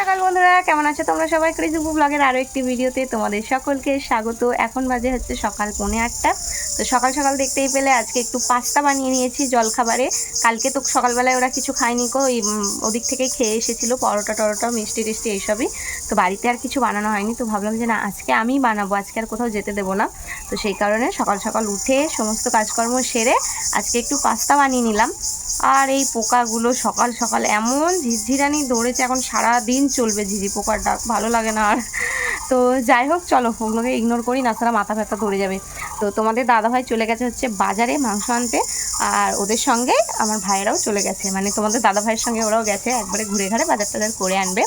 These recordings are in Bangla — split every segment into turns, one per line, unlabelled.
সকাল বন্ধুরা, কেমন আছো তোমরা সবাই? কৃষিপু ব্লগের আরও একটি ভিডিওতে তোমাদের সকলকে স্বাগত। এখন বাজে হচ্ছে সকাল পৌনে আটটা। তো সকাল সকাল দেখতেই পেলে আজকে একটু পাস্তা বানিয়ে নিয়েছি জলখাবারে। কালকে তো সকালবেলায় ওরা কিছু খায়নি কো ওই ওদিক থেকে খেয়ে এসেছিল, পরোটা টরোটা, মিষ্টি টিষ্টি এইসবই তো বাড়িতে আর কিছু বানানো হয়নি, তো ভাবলাম যে না, আজকে আমি বানাবো, আজকে আর কোথাও যেতে দেবো না। তো সেই কারণে সকাল সকাল উঠে সমস্ত কাজকর্ম সেরে আজকে একটু পাস্তা বানিয়ে নিলাম। আর এই পোকাগুলো সকাল সকাল এমন ঝিরঝিরানি দৌড়েছে, এখন সারা দিন চলবে ঝিঝি পোকার ডাক ভালো লাগে না আর। তো যাই হোক, চলো ওগুলোকে ইগনোর করি, না ছাড়া মাথা ব্যথা ধরে যাবে। তো তোমাদের দাদাভাই চলে গেছে হচ্ছে বাজারে মাংস আনতে, আর ওদের সঙ্গে আমার ভাইয়েরাও চলে গেছে। মানে তোমাদের দাদা ভাইয়ের সঙ্গে ওরাও গেছে, একবারে ঘুরে ঘাড়ে বাজার টাজার করে আনবে।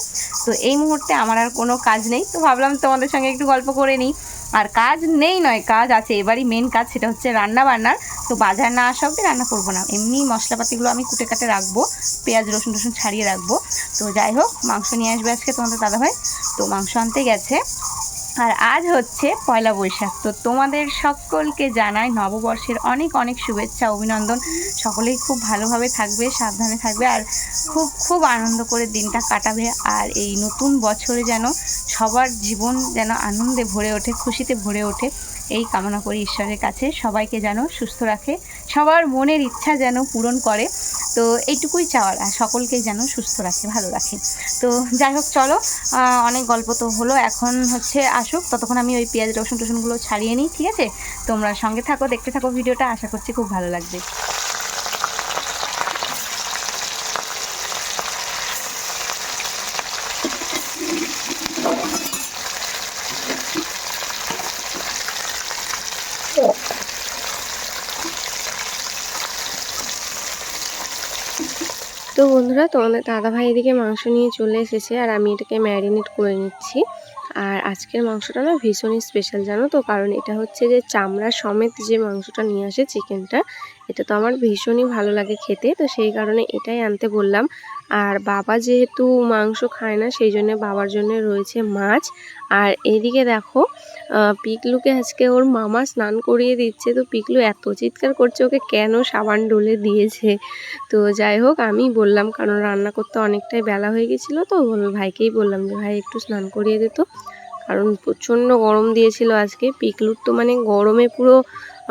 তো এই মুহূর্তে আমার আর কোনো কাজ নেই, তো ভাবলাম তোমাদের সঙ্গে একটু গল্প করে নিই। আর কাজ নেই নয়, কাজ আছে। এবারই মেন কাজ সেটা হচ্ছে রান্না বান্নার। তো বাজার না আসা অব্দি রান্না করব না। এমনি মশলাপাতিগুলো আমি কুটে কাটে রাখব, পেঁয়াজ, রসুন, টসুন ছাড়িয়ে রাখব। তো যাই হোক, মাংস নিয়ে আসবে আজকে তোমাদের দাদাভাই। তো মাংস আনতে গেছে। আর আজ হচ্ছে পয়লা বৈশাখ, তো তোমাদের সকলকে জানাই নববর্ষের অনেক অনেক শুভেচ্ছা, অভিনন্দন। সকলেই খুব ভালোভাবে থাকবে, সাবধানে থাকবে আর খুব খুব আনন্দ করে দিনটা কাটাবে আর এই নতুন বছরে যেন সবার জীবন যেন আনন্দে ভরে ওঠে, খুশিতে ভরে ওঠে। এই কামনা করি ঈশ্বরের কাছে। সবাইকে যেন সুস্থ রাখে। সবার মনের ইচ্ছা যেন পূরণ করে। তো এইটুকুই চাওয়ার, আর সকলকে যেন সুস্থ রাখে, ভালো রাখে। তো যাই হোক, চলো অনেক গল্প তো হলো। এখন হচ্ছে আসুক, ততক্ষণ আমি ওই পেঁয়াজ রসুন টসুনগুলো ছাড়িয়ে নিই, ঠিক আছে? তোমরা সঙ্গে থাকো, দেখতে থাকো ভিডিওটা। আশা করছি খুব ভালো লাগবে
তো বন্ধুরা, তোমাদের দাদাভাই এদিকে মাংস নিয়ে চলে এসেছে আর আমি এটাকে ম্যারিনেট করে নিচ্ছি। আর আজকের মাংসটা না ভীষণই স্পেশাল জানো তো? কারণ এটা হচ্ছে যে চামড়া সমেত যে মাংসটা নিয়ে আসে চিকেনটা এটা তো আমার ভীষণই ভালো লাগে খেতে। তো সেই কারণে এটাই আনতে বললাম। আর বাবা যেহেতু মাংস খায় না, সেই জন্য বাবার জন্য রয়েছে মাছ। আর এদিকে দেখো পিকলুকে আজকে ওর মামা স্নান করিয়ে দিচ্ছে। তো পিকলু এত চিৎকার করছে, ওকে কেন সাবান ডলে দিয়েছে? তো যাই হোক, আমি বললাম, কারণ রান্না করতে অনেকটাই বেলা হয়ে গেছিল, তো ভাইকেই বললাম যে, ভাই, একটু স্নান করিয়ে দিত কারণ প্রচণ্ড গরম দিয়েছিল আজকে। পিকলুর তো মানে গরমে পুরো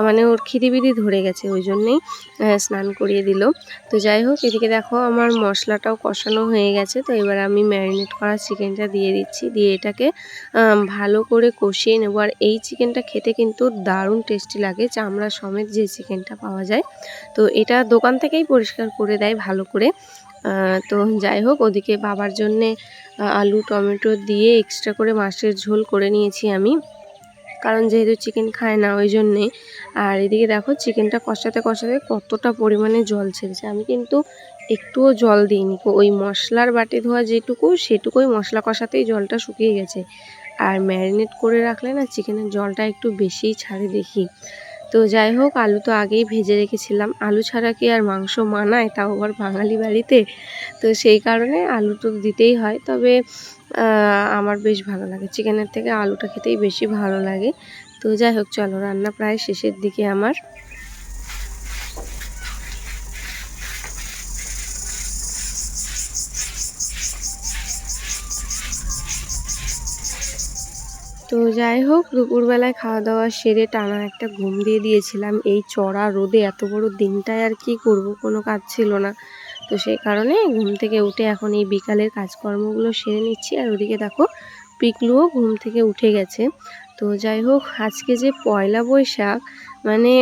মানে ওর খিদিবিদি ধরে গেছে, ওই জন্যেই স্নান করিয়ে দিল। তো যাই হোক, এদিকে দেখো আমার মশলাটাও কষানো হয়ে গেছে, তো এবার আমি ম্যারিনেট করা চিকেনটা দিয়ে দিচ্ছি, দিয়ে এটাকে ভালো করে কষিয়ে নেব। আর এই চিকেনটা খেতে কিন্তু দারুণ টেস্টি লাগে, চামড়া সমেত যে চিকেনটা পাওয়া যায়। তো এটা দোকান থেকেই পরিষ্কার করে দেয় ভালো করে। তো যাই হোক, ওদিকে বাবার জন্যে আলু, টমেটো দিয়ে এক্সট্রা করে মাছের ঝোল করে নিয়েছি আমি। কারণ যেহেতু চিকেন খায় না ওই জন্যে আর এদিকে দেখো চিকেনটা কষাতে কষাতে কতটা পরিমাণে জল ছেড়েছে। আমি কিন্তু একটুও জল দিইনি। ওই মশলার বাটি ধোয়া যেটুকু, সেটুকুই মশলা কষাতেই জলটা শুকিয়ে গেছে। আর ম্যারিনেট করে রাখলে না চিকেনের জলটা একটু বেশিই ছাড়ে দেখি। তো যাই হোক, আলু তো আগেই ভেজে রেখেছিলাম। আলু ছাড়া কি আর মাংস মানায়? তাও আবার বাঙালি বাড়িতে। তো সেই কারণে আলু তো দিতেই হয়। তবে আমার বেশ ভালো লাগে। চিকেনের থেকে আলুটা খেতেই বেশি ভালো লাগে। তো যাই হোক, চলো, রান্না প্রায় শেষের দিকে আমার। তো যাই হোক, দুপুরবেলায় খাওয়া দাওয়া সেরে টানা একটা ঘুম দিয়ে দিয়েছিলাম। এই চড়া রোদে এত বড় দিনটায় আর কি করব? কোনো কাজ ছিল না। তো সেই কারণে ঘুম থেকে উঠে এখন এই বিকালের কাজকর্মগুলো সেরে নিচ্ছি। আর ওদিকে দেখো, পিকলুও ঘুম থেকে উঠে গেছে। তো যাই হোক, আজকে যে পয়লা বৈশাখ মানে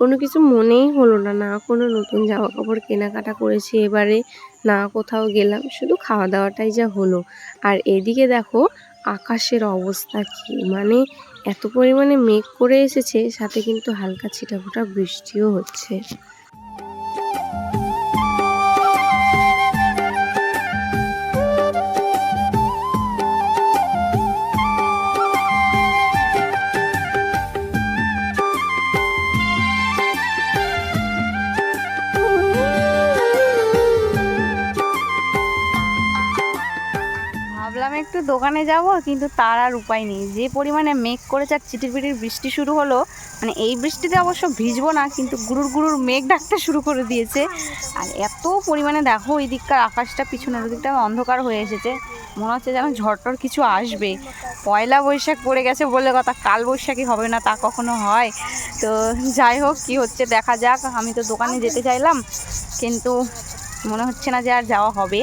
কোনো কিছু মনেই হলো না। না কোনো নতুন জামা কাপড় কেনাকাটা করেছি এবারে, না কোথাও গেলাম। শুধু খাওয়া দাওয়াটাই যা হলো। আর এদিকে দেখো আকাশের অবস্থা কি? মানে এত পরিমাণে মেঘ করে এসেছে, সাথে কিন্তু হালকা ছিটাফোটা বৃষ্টিও হচ্ছে।
ভাবলাম একটু দোকানে যাব, কিন্তু তার আর উপায় নেই। যে পরিমাণে মেঘ করেছে আর চিটির পিটির বৃষ্টি শুরু হলো মানে এই বৃষ্টিতে অবশ্য ভিজবো না, কিন্তু গুরুর গুরুর মেঘ ডাকতে শুরু করে দিয়েছে। আর এত পরিমাণে দেখো ওই দিককার আকাশটা, পিছনের দিকটা অন্ধকার হয়ে এসেছে। মনে হচ্ছে যেন ঝড়টর কিছু আসবে। পয়লা বৈশাখ পড়ে গেছে বলে কথা, কাল বৈশাখী হবে না, তা কখনো হয়। তো যাই হোক, কি হচ্ছে দেখা যাক। আমি তো দোকানে যেতে চাইলাম, কিন্তু মনে হচ্ছে না যে আর যাওয়া হবে।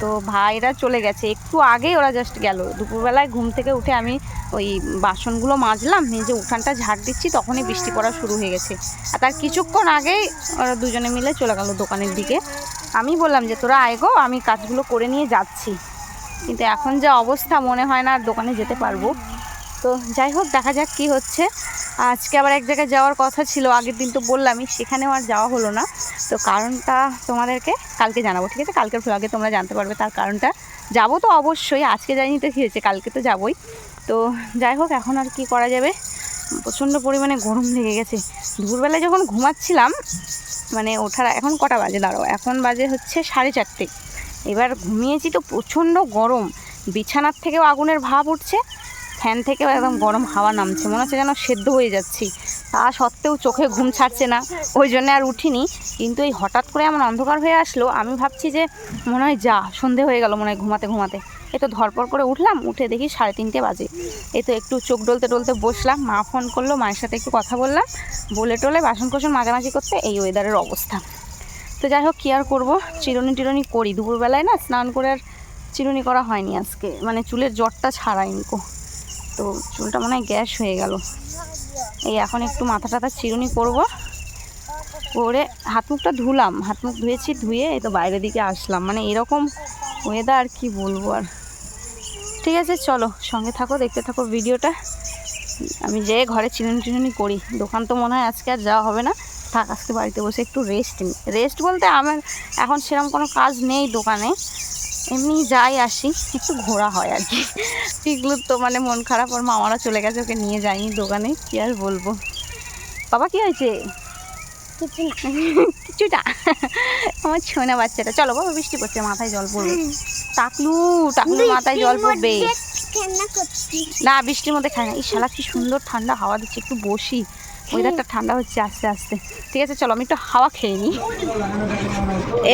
তো ভাইরা চলে গেছে। একটু আগেই ওরা জাস্ট গেল। দুপুরবেলায় ঘুম থেকে উঠে আমি ওই বাসনগুলো মাজলাম নিজে উঠানটা ঝাড় দিচ্ছি, তখনই বৃষ্টি পড়া শুরু হয়ে গেছে। আর তার কিছুক্ষণ আগেই ওরা দুজনে মিলে চলে গেল দোকানের দিকে। আমি বললাম যে, তোরা আয় গো, আমি কাজগুলো করে নিয়ে যাচ্ছি। কিন্তু এখন যা অবস্থা, মনে হয় না আর দোকানে যেতে পারব। তো যাই হোক, দেখা যাক কি হচ্ছে। আজকে আবার এক জায়গায় যাওয়ার কথা ছিল, আগের দিন তো বললামই, সেখানেও আর যাওয়া হলো না। তো কারণটা তোমাদেরকে কালকে জানাব, ঠিক আছে? কালকের ভ্লগে তোমরা জানতে পারবে তার কারণটা। যাব তো অবশ্যই, আজকে জানি তো কী হয়েছে কালকে তো যাবই। তো যাই হোক, এখন আর কি করা যাবে? প্রচণ্ড পরিমাণে গরম লেগে গেছে। দুপুরবেলায় যখন ঘুমাচ্ছিলাম মানে ওঠার এখন কটা বাজে? দাঁড়াও, এখন বাজে হচ্ছে সাড়ে চারটে। এবার ঘুমিয়েছি তো প্রচণ্ড গরম। বিছানার থেকেও আগুনের ভাব উঠছে। ফ্যান থেকে একদম গরম হাওয়া নামছে, মনে হচ্ছে যেন সেদ্ধ হয়ে যাচ্ছি। তা সত্ত্বেও চোখে ঘুম ছাড়ছে না, ওই জন্য আর উঠিনি। কিন্তু এই হঠাৎ করে এমন অন্ধকার হয়ে আসলো, আমি ভাবছি যে মনে হয় যা, সন্ধে হয়ে গেল মনে হয় ঘুমাতে ঘুমাতে। এ তো ধরপর করে উঠলাম, উঠে দেখি সাড়ে তিনটে বাজে। এ তো একটু চোখ ডলতে ডলতে বসলাম, মা ফোন করল, মায়ের সাথে একটু কথা বললাম, বলে টোলে বাসন কোসন মাঝামাঝি করতে এই ওয়েদারের অবস্থা। তো যাই হোক, কী আর করব? চিরুনি টিরুনি করি, দুপুরবেলায় না স্নান করে আর চিরুনি করা হয়নি আজকে মানে চুলের জ্বরটা ছাড়াইনি কো তো চুলটা মনে হয় গ্যাস হয়ে গেল। এই এখন একটু মাথা টাথা চিরুনি করব। করে হাত মুখটা ধুলাম। হাত মুখ ধুয়েছি, ধুয়ে এই তো বাইরের দিকে আসলাম। মানে এরকম ওয়েদার কি বলব আর। ঠিক আছে, চলো সঙ্গে থাকো, দেখতে থাকো ভিডিওটা। আমি যেয়ে ঘরে চিরুনি টিরুনি করি। দোকান তো মনে হয় আজকে আর যাওয়া হবে না। থাক, আজকে বাড়িতে বসে একটু রেস্ট নিই রেস্ট বলতে আমার এখন সেরকম কোনো কাজ নেই দোকানে। এমনি যাই আসি একটু ঘোরা হয় আর কি। পিগলুর তো মানে মন খারাপ ওর মামারা চলে গেছে ওকে নিয়ে যাইনি দোকানে কি আর বলব। বাবা কি হয়েছে? কিছুটা আমার ছোনা বাচ্চাটা। চলো বাবা বৃষ্টি পড়ছে মাথায় জল পড়বে। টাকলু টাকলু মাথায় জল পড়বে। না বৃষ্টির মধ্যে খায় না। এই শালা কি সুন্দর ঠান্ডা হাওয়া দিচ্ছে একটু বসি। ওয়েদারটা ঠান্ডা হচ্ছে আস্তে আস্তে। ঠিক আছে চলো আমি একটু হাওয়া খেয়ে নিই।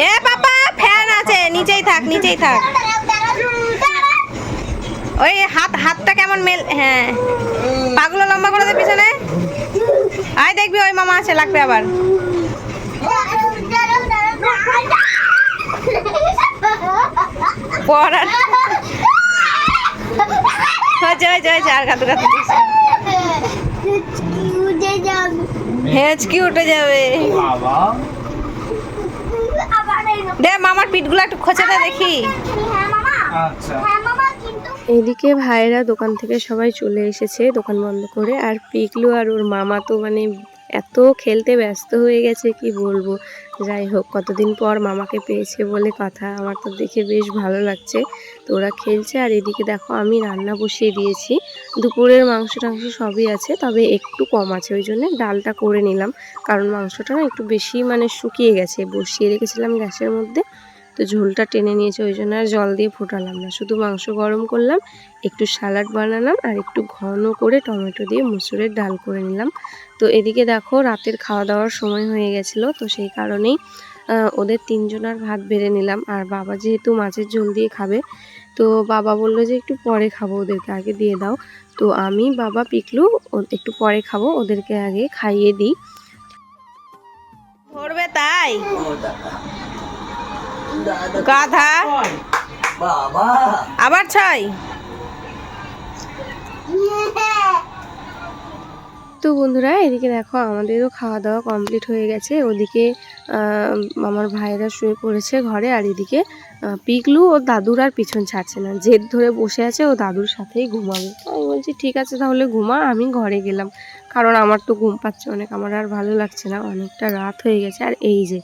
এ আছে নিচেই থাক নিচেই থাক। ওই হাত হাতটা কেমন মেল হ্যাঁ। পাগুলো লম্বা করে দে পিছনে। আয় দেখবি ওই মামা আছে লাগবে আবার। পড়ার হয়েছে হয়েছে হয়েছে আর কাতু কাতু হেঁচকি উঠে যাবে। দে মামার পিঠগুলো একটু খোঁচাতে দেখি।
এদিকে ভাইয়েরা দোকান থেকে সবাই চলে এসেছে, দোকান বন্ধ করে। আর পিকলু আর ওর মামা তো মানে এত খেলতে ব্যস্ত হয়ে গেছে, কি বলব? যাই হোক, কতদিন পর মামাকে পেয়েছে বলে কথা, আমার তো দেখে বেশ ভালো লাগছে। তো ওরা খেলছে আর এদিকে দেখো আমি রান্না বসিয়ে দিয়েছি। দুপুরের মাংস টাংস সবই আছে, তবে একটু কম আছে, ওই জন্য ডালটা করে নিলাম। কারণ মাংসটা না একটু বেশি মানে শুকিয়ে গেছে, বসিয়ে রেখেছিলাম গ্যাসের মধ্যে। তো ঝোলটা টেনে নিয়েছে ওই জন্য আর জল দিয়ে ফোটালাম না। শুধু মাংস গরম করলাম একটু স্যালাড বানালাম আর একটু ঘন করে টমেটো দিয়ে মুসুরের ডাল করে নিলাম। তো এদিকে দেখো রাতের খাওয়া দাওয়ার সময় হয়ে গেছিল তো সেই কারণেই ওদের তিনজনার ভাত বেড়ে নিলাম। আর বাবা যেহেতু মাছের ঝোল দিয়ে খাবে তো বাবা বলল যে একটু পরে খাব ওদেরকে আগে দিয়ে দাও। তো আমি বাবা পিকলু ও- একটু পরে খাব ওদেরকে আগে খাইয়ে দিই।
ধরবে তাই? গাধা?
বাবা।
আবার ছাই
তো বন্ধুরা এদিকে দেখো আমাদেরও খাওয়া দাওয়া কমপ্লিট হয়ে গেছে। ওদিকে আমার ভাইরা শুয়ে পড়েছে ঘরে আর এদিকে পিকলু ও দাদুর আর পিছন ছাড়ছে না। জেদ ধরে বসে আছে ও দাদুর সাথেই ঘুমাবে। আমি বলছি, ঠিক আছে তাহলে ঘুমা, আমি ঘরে গেলাম। কারণ আমার তো ঘুম পাচ্ছে অনেক, আমার আর ভালো লাগছে না, অনেকটা রাত হয়ে গেছে। আর এই যে,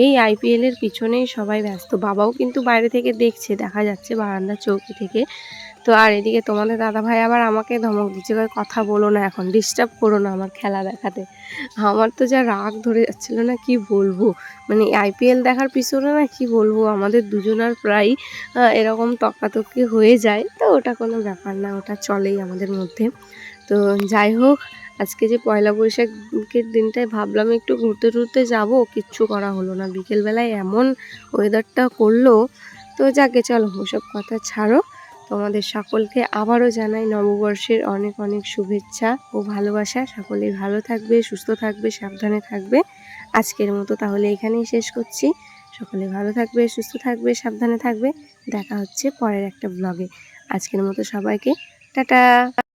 এই আইপিএলের পিছনেই সবাই ব্যস্ত। বাবাও কিন্তু বাইরে থেকে দেখছে, দেখা যাচ্ছে বারান্দা চৌকি থেকে। তো আর এদিকে তোমাদের দাদা ভাই আবার আমাকে ধমক দিচ্ছে কথা বলো না এখন ডিস্টার্ব করো না আমার খেলা দেখাতে। আমার তো যা রাগ ধরে যাচ্ছিল না, কি বলব? মানে আইপিএল দেখার পিছনে না কি বলব, আমাদের দুজনার প্রায় এরকম তকাতকি হয়ে যায়। তো ওটা কোনো ব্যাপার না, ওটা চলেই আমাদের মধ্যে। তো যাই হোক, আজকে যে পয়লা বৈশাখের দিনটায় ভাবলাম একটু ঘুরতে টুরতে যাব, কিচ্ছু করা হলো না। বিকেলবেলায় এমন ওয়েদারটা করল, তো যাকে চলো, ওসব কথা ছাড়ো। তোমাদের সকলকে আবারও জানাই নববর্ষের অনেক অনেক শুভেচ্ছা ও ভালোবাসা। সকলেই ভালো থাকবে, সুস্থ থাকবে, সাবধানে থাকবে। আজকের মতো তাহলে এখানেই শেষ করছি। সকলে ভালো থাকবে, সুস্থ থাকবে, সাবধানে থাকবে। দেখা হচ্ছে পরের একটা ব্লগে আজকের মতো সবাইকে, টাটা!